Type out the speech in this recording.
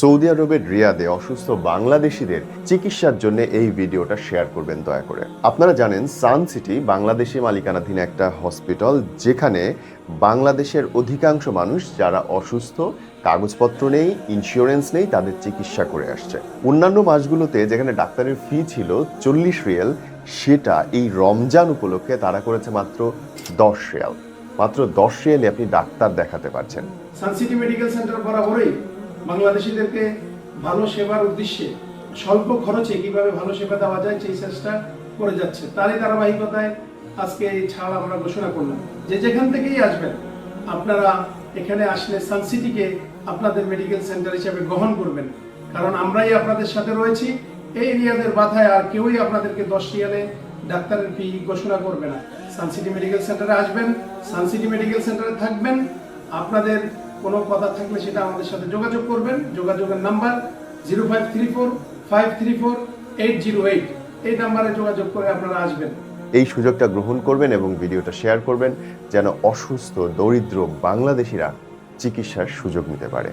Saudi আরবের রিয়াদে অসুস্থ বাংলাদেশিদের চিকিৎসার জন্য এই ভিডিওটা শেয়ার করবেন দয়া করে। আপনারা জানেন, সান সিটি বাংলাদেশি মালিকানাধীন একটা হসপিটাল যেখানে বাংলাদেশের অধিকাংশ মানুষ যারা অসুস্থ, কাগজপত্র নেই ইন্স্যুরেন্স নেই, তাদের চিকিৎসা করে আসছে। অন্যান্য মাসগুলোতে যেখানে ডাক্তারের ফি ছিল চল্লিশ রিয়াল, সেটা এই রমজান উপলক্ষে তারা করেছে মাত্র দশ রিয়াল। মাত্র দশ রিয়ালে আপনি ডাক্তার দেখাতে পারছেন। সানসিটি মেডিকেল সেন্টার বরাবরই বাংলাদেশিদেরকে ভালো সেবার উদ্দেশ্যে স্বল্প খরচে কীভাবে ভালো সেবা দেওয়া যায় সেই চেষ্টা করে যাচ্ছে। তারই ধারাবাহিকতায় আজকে এই ছাড় আমরা ঘোষণা করলাম। যে যেখান থেকেই আসবেন, আপনারা এখানে আসলে সানসিটিকে আপনাদের মেডিকেল সেন্টার হিসেবে গ্রহণ করবেন। কারণ আমরাই আপনাদের সাথে রয়েছি। এই রিয়াদের বাধায় আর কেউই আপনাদেরকে দশ রিয়ালে ডাক্তারের ফি ঘোষণা করবে না। সানসিটি মেডিকেল সেন্টারে আসবেন সানসিটি মেডিকেল সেন্টারে থাকবেন। আপনাদের কোনো কথা থাকলে সেটা আমাদের সাথে যোগাযোগ করবেন। যোগাযোগের number zero five three four, five three four, eight zero eight. এই নাম্বারে যোগাযোগ করে আপনারা আসবেন। এই সুযোগটা গ্রহণ করবেন এবং ভিডিওটা শেয়ার করবেন যেন অসুস্থ, দরিদ্র বাংলাদেশিরা চিকিৎসার সুযোগ নিতে পারে।